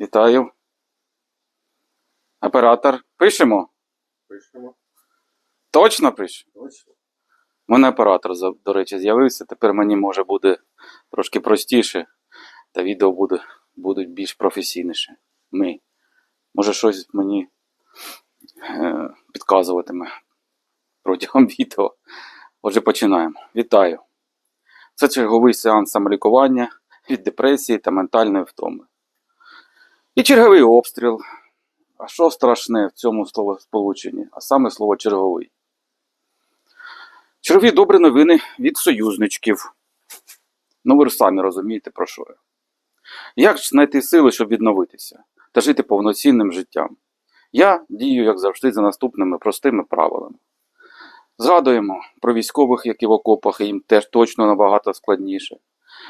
Вітаю. Оператор. Пишемо? Пишемо. Точно пише? Точно. У мене оператор, до речі, з'явився. Тепер мені може буде трошки простіше, та відео буде, будуть більш професійніше. Ми. Може, щось мені е, підказуватиме протягом відео. Отже, починаємо. Вітаю. Це черговий сеанс самолікування від депресії та ментальної втоми. І черговий обстріл. А що страшне в цьому словосполученні? А саме слово черговий. Чергові добрі новини від союзничків. Ну, ви ж самі розумієте, про що я. Як ж знайти сили, щоб відновитися та жити повноцінним життям? Я дію, як завжди, за наступними простими правилами. Згадуємо про військових, які в окопах, і їм теж точно набагато складніше.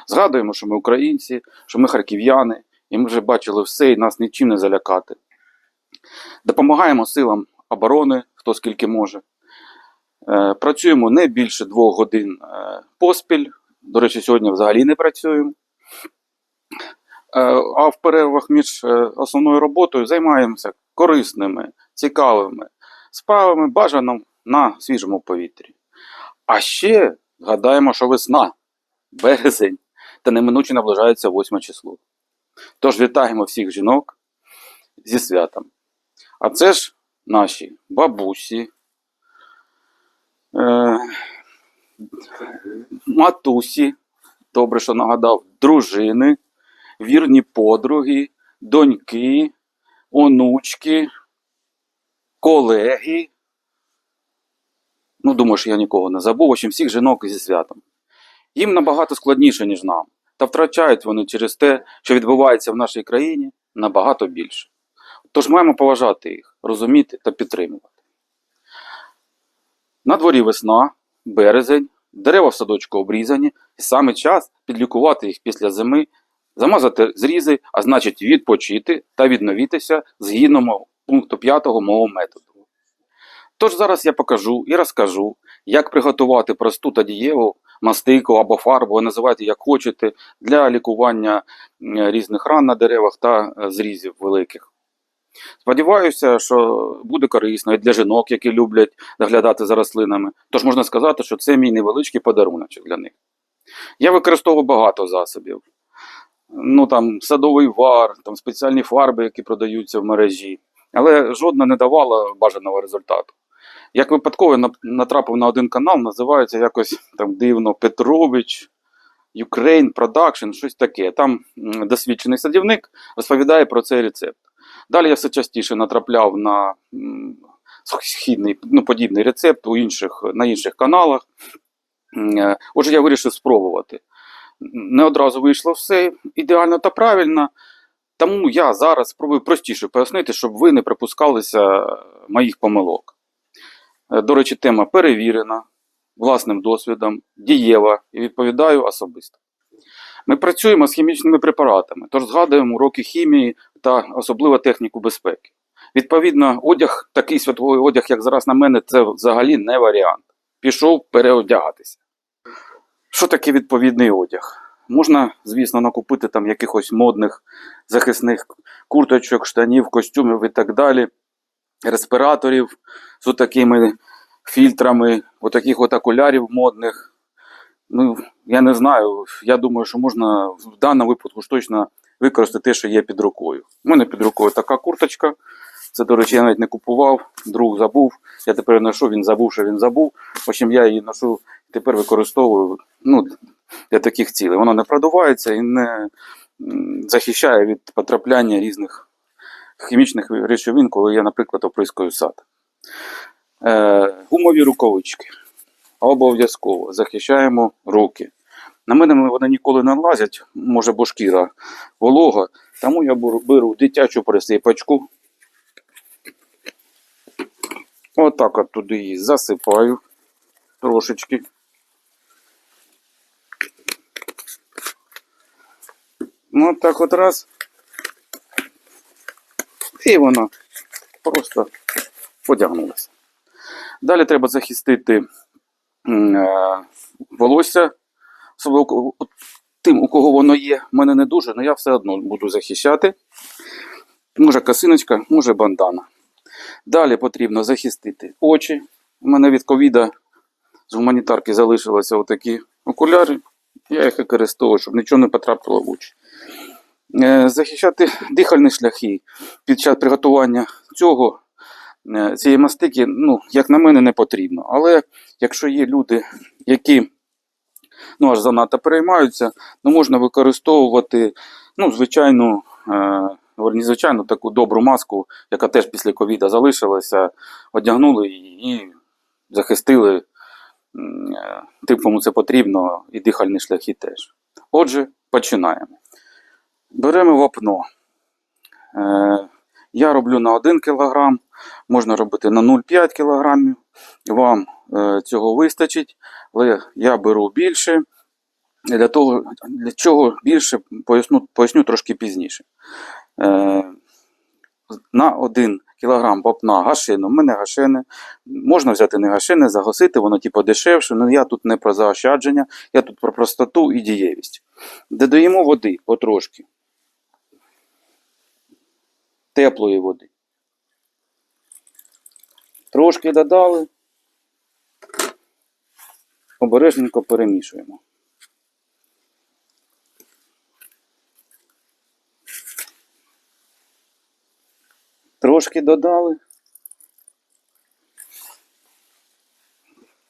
Згадуємо, що ми українці, що ми харків'яни, і ми вже бачили все, і нас нічим не залякати. Допомагаємо силам оборони, хто скільки може. Е, Працюємо не більше двох годин е, поспіль. До речі, сьогодні взагалі не працюємо. Е, А в перервах між основною роботою займаємося корисними, цікавими справами, бажано на свіжому повітрі. А ще згадаємо, що весна, березень, та неминуче наближається 8 число. Тож вітаємо всіх жінок зі святом. А це ж наші бабусі, е, матусі, добре, що нагадав, дружини, вірні подруги, доньки, онучки, колеги. Ну, думаю, що я нікого не забув, в общем, всіх жінок зі святом. Їм набагато складніше, ніж нам, та втрачають вони через те, що відбувається в нашій країні, набагато більше. Тож маємо поважати їх, розуміти та підтримувати. На дворі весна, березень, дерева в садочку обрізані, і саме час підлікувати їх після зими, замазати зрізи, а значить відпочити та відновітися згідно пункту 5 мого методу. Тож зараз я покажу і розкажу, як приготувати просту та дієву мастику або фарбу, називайте як хочете, для лікування різних ран на деревах та е, зрізів великих. Сподіваюся, що буде корисно і для жінок, які люблять доглядати за рослинами. Тож можна сказати, що це мій невеличкий подаруночок для них. Я використовую багато засобів. Ну там садовий вар, там спеціальні фарби, які продаються в мережі, але жодна не давала бажаного результату. Як випадково натрапив на один канал, називається якось там дивно Петрович, Ukraine Production, щось таке. Там досвідчений садівник розповідає про цей рецепт. Далі я все частіше натрапляв на східний, ну, подібний рецепт у інших, на інших каналах. Е, Отже, я вирішив спробувати. Не одразу вийшло все ідеально та правильно. Тому я зараз спробую простіше пояснити, щоб ви не припускалися моїх помилок. Е, До речі, тема перевірена власним досвідом, дієва і відповідаю особисто. Ми працюємо з хімічними препаратами, тож згадуємо уроки хімії та особливо техніку безпеки. Відповідно, одяг, такий святовий одяг, як зараз на мене, це взагалі не варіант. Пішов переодягатися. Що таке відповідний одяг? Можна, звісно, накупити там якихось модних захисних курточок, штанів, костюмів і так далі, респіраторів з такими фільтрами, отаких от окулярів модних. Ну, я не знаю. Я думаю, що можна в даному випадку ж точно використати те, що є під рукою. У мене під рукою така курточка. Це, до речі, я навіть не купував, друг забув. Я тепер ношу, він забув, що він забув. В общем, я її ношу тепер використовую ну, для таких цілей. Воно не продувається і не захищає від потрапляння різних хімічних речовин, коли я, наприклад, оприскую сад. Е, гумові рукавички. Обов'язково захищаємо руки. На мене вони ніколи не лазять, може, бо шкіра волога, тому я беру, дитячу присипачку. Отак от туди її засипаю трошечки. Ну, так от раз. І вона просто подягнулася. Далі треба захистити е, волосся, особливо тим, у кого воно є. В мене не дуже, але я все одно буду захищати. Може косиночка, може бандана. Далі потрібно захистити очі. У мене від ковіда з гуманітарки залишилися отакі окуляри. Я їх використовую, щоб нічого не потрапило в очі. Е, Захищати дихальні шляхи під час приготування цього, е, цієї мастики, ну, як на мене, не потрібно. Але якщо є люди, які ну, аж занадто переймаються, ну, можна використовувати ну, звичайну, е, звичайну таку добру маску, яка теж після ковіда залишилася, одягнули її і захистили е, тим, кому це потрібно, і дихальні шляхи теж. Отже, починаємо. Беремо вапно. Е, я роблю на 1 кг, можна робити на 0,5 кг. Вам е, цього вистачить, але я беру більше. Для того, для чого більше, поясню, поясню трошки пізніше. Е, на 1 кг вапна гашину, в мене гашини. Можна взяти не гашини, загасити, воно типу дешевше, але я тут не про заощадження, я тут про простоту і дієвість. Додаємо води потрошки. Теплої води. Трошки додали. Обережненько перемішуємо. Трошки додали.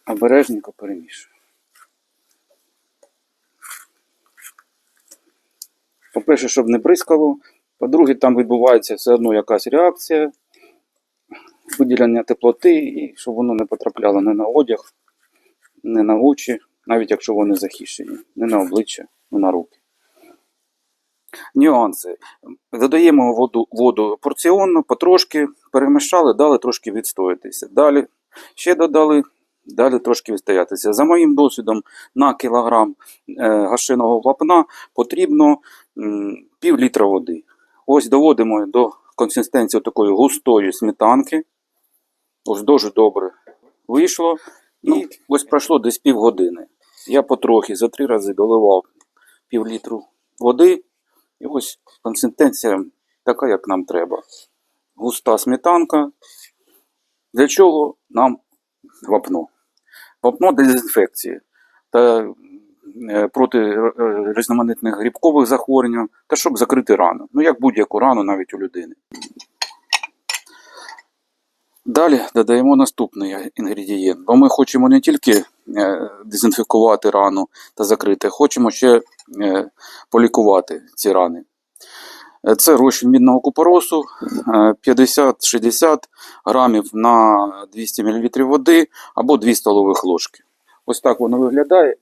Обережненько перемішуємо. По-перше, щоб не бризкало. По-друге, там відбувається все одно якась реакція, виділення теплоти, і щоб воно не потрапляло не на одяг, не на очі, навіть якщо вони захищені, не на обличчя, не на руки. Нюанси. Додаємо воду, воду порціонно, потрошки, перемішали, дали трошки відстоятися. Далі ще додали, далі трошки відстоятися. За моїм досвідом, на кілограм е, гашиного вапна потрібно пів літра води. Ось доводимо до консистенції такої густої сметанки. Ось дуже добре вийшло. І ось пройшло десь півгодини. Я потрохи за три рази доливав пів літру води. І ось консистенція така, як нам треба. Густа сметанка. Для чого нам вапно? Вапно для дезінфекції та проти е, різноманітних грибкових захворювань та щоб закрити рану. Ну, як будь-яку рану навіть у людини. Далі додаємо наступний інгредієнт, бо ми хочемо не тільки е, дезінфікувати рану та закрити, хочемо ще е, полікувати ці рани. Е, Це розчин мідного купоросу е, 50-60 грамів на 200 мл води або 2 столових ложки. Ось так воно виглядає.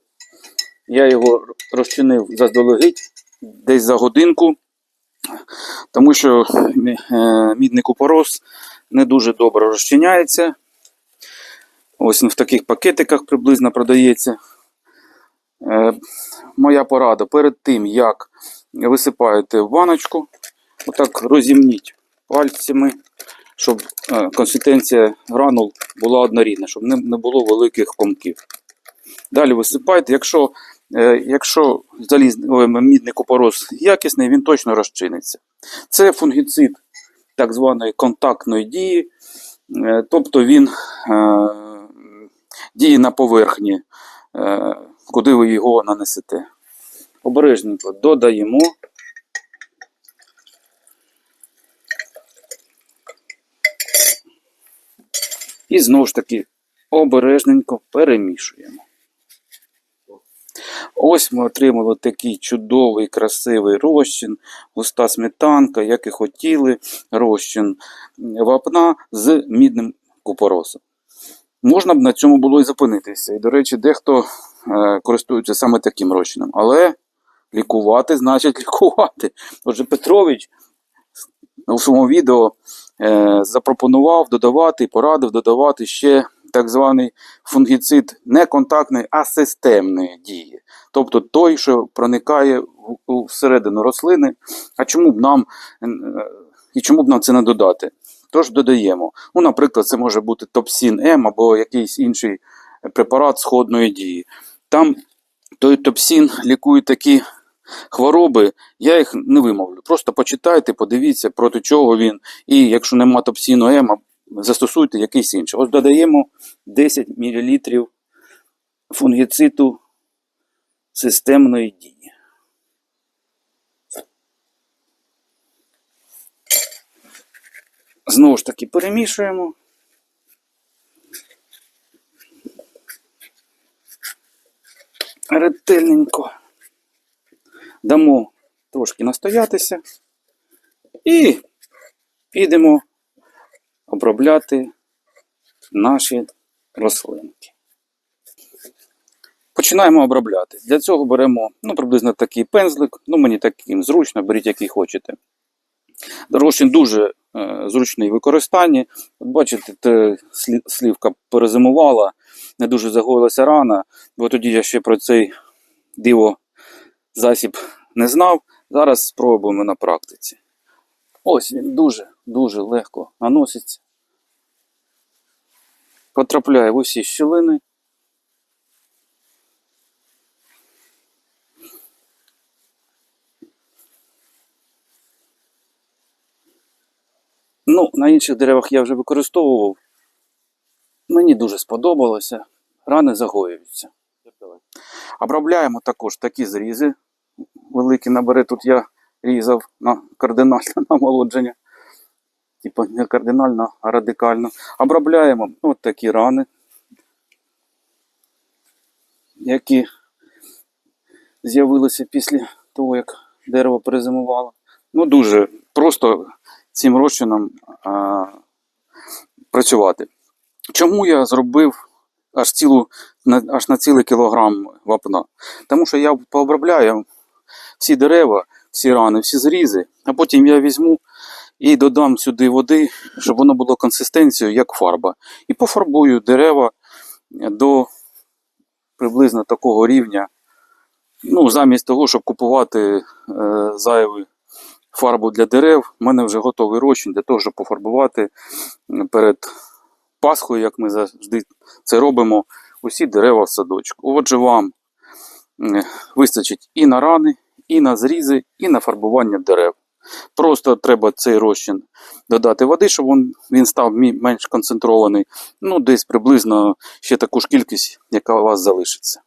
Я його розчинив заздалегідь десь за годинку, тому що е, мідний купорос не дуже добре розчиняється. Ось він в таких пакетиках приблизно продається. Е, Моя порада перед тим, як висипаєте в баночку, отак розімніть пальцями, щоб е, консистенція гранул була однорідна, щоб не, було великих комків. Далі висипайте. Якщо, якщо заліз, ой, мідний купорос якісний, він точно розчиниться. Це фунгіцид так званої контактної дії, е, тобто він е, діє на поверхні, е, куди ви його нанесете. Обережненько додаємо. І знову ж таки обережненько перемішуємо. Ось ми отримали такий чудовий, красивий розчин, густа сметанка, як і хотіли, розчин вапна з мідним купоросом. Можна б на цьому було і зупинитися. І, до речі, дехто е, користується саме таким розчином. Але лікувати значить лікувати. Отже, Петрович у своєму відео е, запропонував додавати, порадив додавати ще так званий фунгіцид не контактний, а системної дії. Тобто той, що проникає всередину рослини. А чому б нам е, і чому б нам це не додати? Тож додаємо. Ну, наприклад, це може бути топсін М або якийсь інший препарат сходної дії. Там той топсін лікує такі хвороби, я їх не вимовлю. Просто почитайте, подивіться, проти чого він. І якщо нема топсіну М, застосуйте якийсь інший. Ось додаємо 10 мл фунгіциту системної дії. Знову ж таки перемішуємо. Ретельненько дамо трошки настоятися і підемо обробляти наші рослинки. Починаємо обробляти. Для цього беремо ну, приблизно такий пензлик, ну мені таким зручно, беріть який хочете. Розчин дуже е, зручний в використанні. От бачите, те, слівка перезимувала, не дуже загоїлася рана, бо тоді я ще про цей диво засіб не знав. Зараз спробуємо на практиці. Ось він дуже-дуже легко наноситься. Потрапляє в усі щілини. Ну, на інших деревах я вже використовував. Мені дуже сподобалося. Рани загоюються. Обробляємо також такі зрізи. Великі набери тут я різав на кардинальне намолодження. Типу не кардинально, а радикально. Обробляємо от такі рани, які з'явилися після того, як дерево перезимувало. Ну, дуже просто цим розчином а, працювати. Чому я зробив аж цілу аж на цілий кілограм вапна? Тому що я пообробляю всі дерева, всі рани, всі зрізи, а потім я візьму і додам сюди води, щоб воно було консистенцією, як фарба. І пофарбую дерева до приблизно такого рівня. Ну, замість того, щоб купувати е, зайву фарбу для дерев, в мене вже готовий розчин для того, щоб пофарбувати перед Пасхою, як ми завжди це робимо, усі дерева в садочку. Отже, вам е, вистачить і на рани, і на зрізи, і на фарбування дерев. Просто треба цей розчин додати води, щоб він, він став менш концентрований. Ну, десь приблизно ще таку ж кількість, яка у вас залишиться.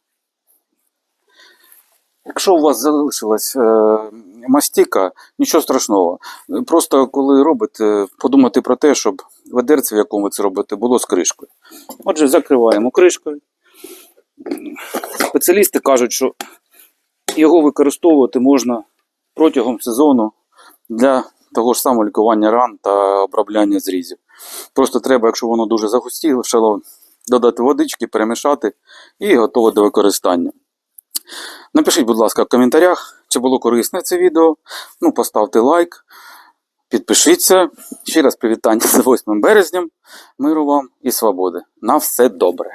Якщо у вас залишилась е, мастіка, нічого страшного. Просто коли робите, подумати про те, щоб ведерце, в якому ви це робите, було з кришкою. Отже, закриваємо кришкою. Спеціалісти кажуть, що його використовувати можна протягом сезону для того ж самого лікування ран та обробляння зрізів. Просто треба, якщо воно дуже загустіло, додати водички, перемішати і готово до використання. Напишіть, будь ласка, в коментарях, чи було корисне це відео. Ну, поставте лайк, підпишіться. Ще раз привітання з 8 березням. Миру вам і свободи. На все добре!